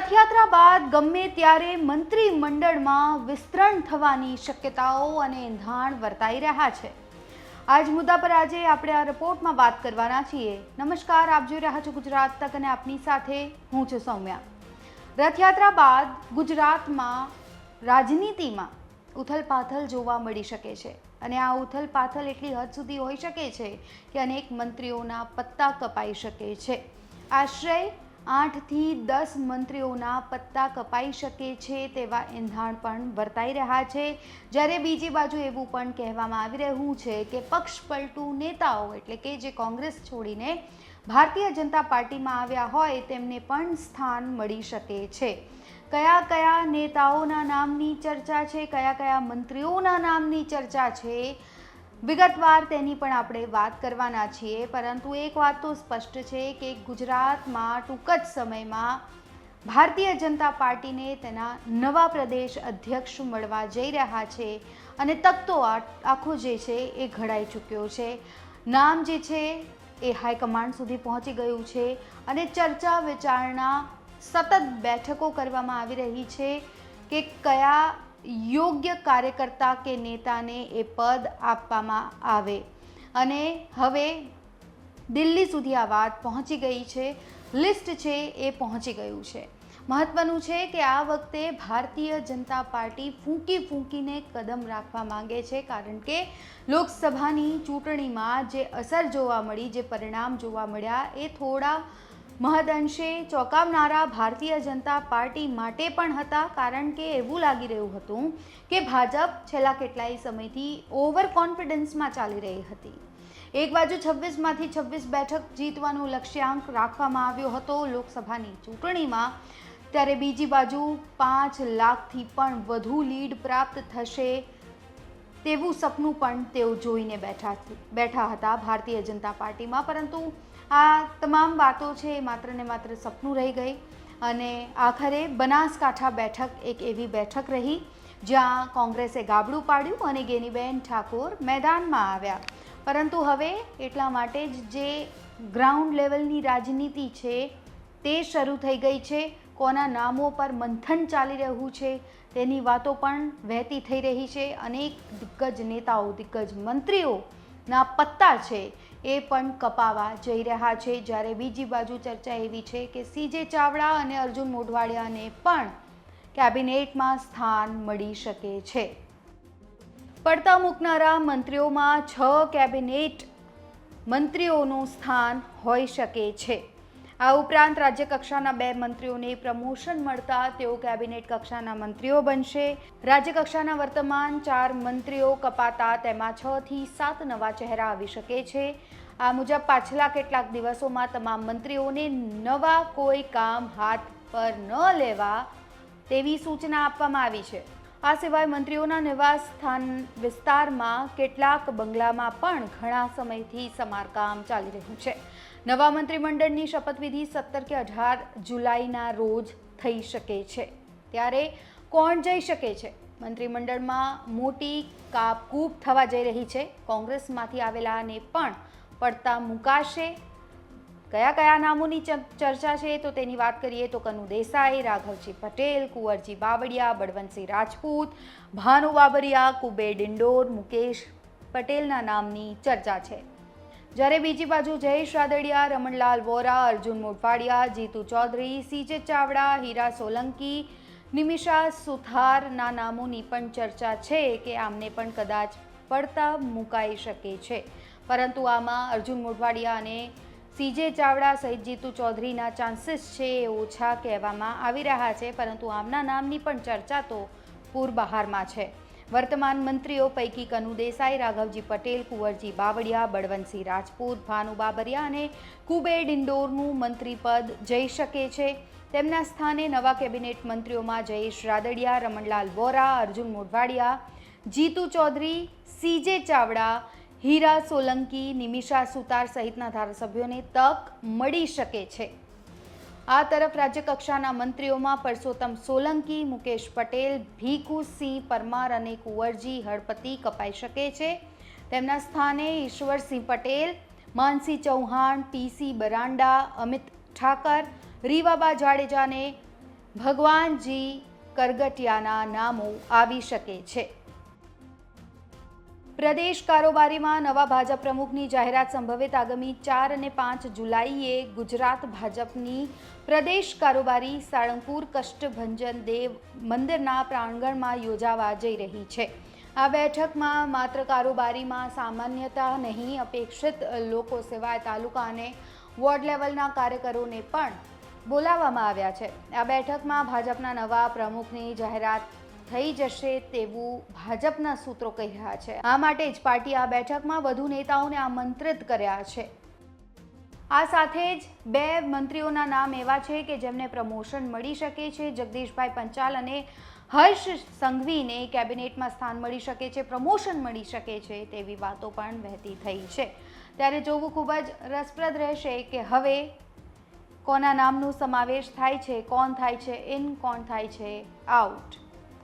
રથયાત્રા બાદ ગમે ત્યારે મંત્રીમંડળમાં વિસ્તરણ થવાની શક્યતાઓ અને એંધાણ વર્તાઈ રહ્યા છે. આજ મુદ્દા પર આજે આપણે આ રિપોર્ટમાં વાત કરવાના છીએ. નમસ્કાર, આપ જોઈ રહ્યા છો ગુજરાત તક અને આપની સાથે હું છું સૌમ્યા. રથયાત્રા બાદ ગુજરાતમાં રાજનીતિમાં ઉથલપાથલ જોવા મળી શકે છે અને આ ઉથલપાથલ એટલી હદ સુધી હોઈ શકે છે કે અનેક મંત્રીઓના પત્તા કપાઈ શકે છે. આશ્રય આઠથી દસ મંત્રીઓના પત્તા કપાઈ શકે છે તેવા એંધાણ પણ વર્તાઈ રહ્યા છે. જ્યારે બીજી બાજુ એવું પણ કહેવામાં આવી રહ્યું છે કે પક્ષ પલટુ નેતાઓ એટલે કે જે કોંગ્રેસ છોડીને ભારતીય જનતા પાર્ટીમાં આવ્યા હોય તેમને પણ સ્થાન મળી શકે છે. કયા કયા નેતાઓના નામની ચર્ચા છે, કયા કયા મંત્રીઓના નામની ચર્ચા છે વિગતવાર તેની પણ આપણે વાત કરવાના છીએ, પરંતુ એક વાત તો સ્પષ્ટ છે કે ગુજરાતમાં ટૂંક જ સમયમાં ભારતીય જનતા પાર્ટીને તેના નવા પ્રદેશ અધ્યક્ષ મળવા જઈ રહ્યા છે અને તકતો આખો જે છે એ ઘડાઈ ચૂક્યો છે. નામ જે છે એ હાઈકમાન્ડ સુધી પહોંચી ગયું છે અને ચર્ચા વિચારણા સતત બેઠકો કરવામાં આવી રહી છે કે કયા યોગ્ય કાર્યકર્તા કે નેતાને એ પદ આપવામાં આવે. અને હવે દિલ્હી સુધી આ વાત પહોંચી ગઈ છે. લિસ્ટ છે એ પહોંચી ગયું છે. મહત્વનું છે કે આ વખતે ભારતીય જનતા પાર્ટી ફૂંકી ફૂંકીને કદમ રાખવા માંગે છે. કારણ કે લોકસભાની ચૂંટણીમાં જે અસર જોવા મળી, જે પરિણામ જોવા મળ્યા, એ થોડા મહદઅંશે ચોંકાવનારા ભારતીય જનતા પાર્ટી માટે પણ હતા કારણ કે એવું લાગી રહ્યું હતું કે ભાજપ છેલ્લા કેટલાય સમયથી ઓવર કોન્ફિડન્સમાં ચાલી રહી હતી. એક બાજુ છવ્વીસમાંથી છવ્વીસ બેઠક જીતવાનો લક્ષ્યાંક રાખવામાં આવ્યો હતો લોકસભાની ચૂંટણીમાં, ત્યારે બીજી બાજુ પાંચ લાખથી પણ વધુ લીડ પ્રાપ્ત થશે તેવું સપનું પણ તેઓ જોઈને બેઠા બેઠા હતા ભારતીય જનતા પાર્ટીમાં, પરંતુ આ તમામ વાતો છે એ માત્ર ને માત્ર સપનું રહી ગઈ અને આખરે બનાસકાંઠા બેઠક એક એવી બેઠક રહી જ્યાં કોંગ્રેસે ગાબડું પાડ્યું અને ગેનીબેન ઠાકોર મેદાનમાં આવ્યા. પરંતુ હવે એટલા માટે જ જે ગ્રાઉન્ડ લેવલની રાજનીતિ છે તે શરૂ થઈ ગઈ છે. કોના નામો પર મંથન ચાલી રહ્યું છે તેની વાતો પણ વહેતી થઈ રહી છે. અનેક દિગ્ગજ નેતાઓ, દિગ્ગજ મંત્રીઓના પત્તા છે એ પણ કપાવા જઈ રહ્યા છે. જ્યારે બીજી બાજુ ચર્ચા એવી છે કે સીજે ચાવડા અને અર્જુન મોઢવાડિયાને પણ કેબિનેટમાં સ્થાન મળી શકે છે. પડતા મૂકનારા મંત્રીઓમાં છ કેબિનેટ મંત્રીઓનું સ્થાન હોઈ શકે છે. આ ઉપરાંત રાજ્ય કક્ષાના બે મંત્રીઓને પ્રમોશન મળતા તેઓ કેબિનેટ કક્ષાના મંત્રીઓ બનશે. રાજ્ય કક્ષાના વર્તમાન ચાર મંત્રીઓ કપાતા તેમાં છ થી સાત નવા ચહેરા આવી શકે છે. આ મુજબ પાછલા કેટલાક દિવસોમાં તમામ મંત્રીઓને નવા કોઈ કામ હાથ પર ન લેવા તેવી સૂચના આપવામાં આવી છે. આ સિવાય મંત્રીઓના નિવાસ સ્થાન વિસ્તારમાં કેટલાક બંગલામાં પણ ઘણા સમયથી સમારકામ ચાલી રહ્યું છે. નવા મંત્રીમંડળની શપથવિધિ સત્તર કે અઢાર જુલાઈના રોજ થઈ શકે છે. ત્યારે કોણ જઈ શકે છે? મંત્રીમંડળમાં મોટી કાપકૂપ થવા જઈ રહી છે. કોંગ્રેસમાંથી આવેલાને પણ પડતા મુકાશે કયા કયા નામોની ચર્ચા છે? તો તેની વાત કરીએ તો કનુ દેસાઈ, રાઘવજી પટેલ, કુંવરજી બાવળિયા, બળવંતસિંહ રાજપૂત, ભાનુ બાબરિયા, કુબેર ડિંડોર, મુકેશ પટેલના નામની ચર્ચા છે. જ્યારે બીજી બાજુ જયેશ રાદડિયા, રમણલાલ વોરા, અર્જુન મોટવાડિયા જીતુ ચૌધરી, સીજે ચાવડા, હીરા સોલંકી, નિમિષા સુથારના નામોની પણ ચર્ચા છે કે આમને પણ કદાચ પડતા મુકાઈ શકે છે. પરંતુ આમાં અર્જુન મોઢવાડિયા અને સીજે ચાવડા સહિત જીતુ ચૌધરીના ચાન્સીસ છે એ ઓછા કહેવામાં આવી રહ્યા છે, પરંતુ આમના નામની પણ ચર્ચા તો પૂર બહારમાં છે. વર્તમાન મંત્રીઓ પૈકી કનુ દેસાઈ, રાઘવજી પટેલ, કુંવરજી બાવળિયા, બળવંતસિંહ રાજપૂત, ભાનુ બાબરિયા અને કુબેર ડિંડોરનું મંત્રીપદ જઈ શકે છે. તેમના સ્થાને નવા કેબિનેટ મંત્રીઓમાં જયેશ રાદડિયા, રમણલાલ વોરા, અર્જુન મોઢવાડિયા, જીતુ ચૌધરી, સીજે ચાવડા હીરા, સોલંકી, નિમિષા, સુતાર સહિતના ધારાસભ્યોને તક મળી શકે છે. આ તરફ રાજ્યકક્ષાના મંત્રીઓમાં પરસોત્તમ સોલંકી, મુકેશ પટેલ ભીખુસિંહ પરમાર અને કુંવરજી હળપતિ કપાઈ શકે છે. તેમના સ્થાને ઈશ્વરસિંહ પટેલ માનસિંહ ચૌહાણ પીસી બરાંડા, અમિત ઠાકર, રીવાબા જાડેજાને ભગવાનજી કરગટિયાના નામો આવી શકે છે. પ્રદેશ કારોબારીમાં નવા ભાજપ પ્રમુખની જાહેરાત સંભવિત આગામી ચાર અને પાંચ જુલાઈએ ગુજરાત ભાજપની પ્રદેશ કારોબારી સાળંગપુર કષ્ટભંજન દેવ મંદિરના પ્રાંગણમાં યોજાવા જઈ રહી છે. આ બેઠકમાં માત્ર કારોબારીમાં સામાન્યતા નહીં, અપેક્ષિત લોકો સિવાય તાલુકા અને વોર્ડ લેવલના કાર્યકરોને પણ બોલાવવામાં આવ્યા છે. આ બેઠકમાં ભાજપના નવા પ્રમુખની જાહેરાત થઈ જશે તેવું ભાજપના સૂત્રો કહી રહ્યા છે. આ માટે જ પાર્ટી આ બેઠકમાં વધુ નેતાઓને આમંત્રિત કર્યા છે. આ સાથે જ બે મંત્રીઓના નામ એવા છે કે જેમને પ્રમોશન મળી શકે છે. જગદીશભાઈ પંચાલ અને હર્ષ સંઘવીને કેબિનેટમાં સ્થાન મળી શકે છે, પ્રમોશન મળી શકે છે તેવી વાતો પણ વહેતી થઈ છે. ત્યારે જોવું ખૂબ જ રસપ્રદ રહેશે કે હવે કોના નામનો સમાવેશ થાય છે, કોણ થાય છે, ઇન કોણ થાય છે, આઉટ.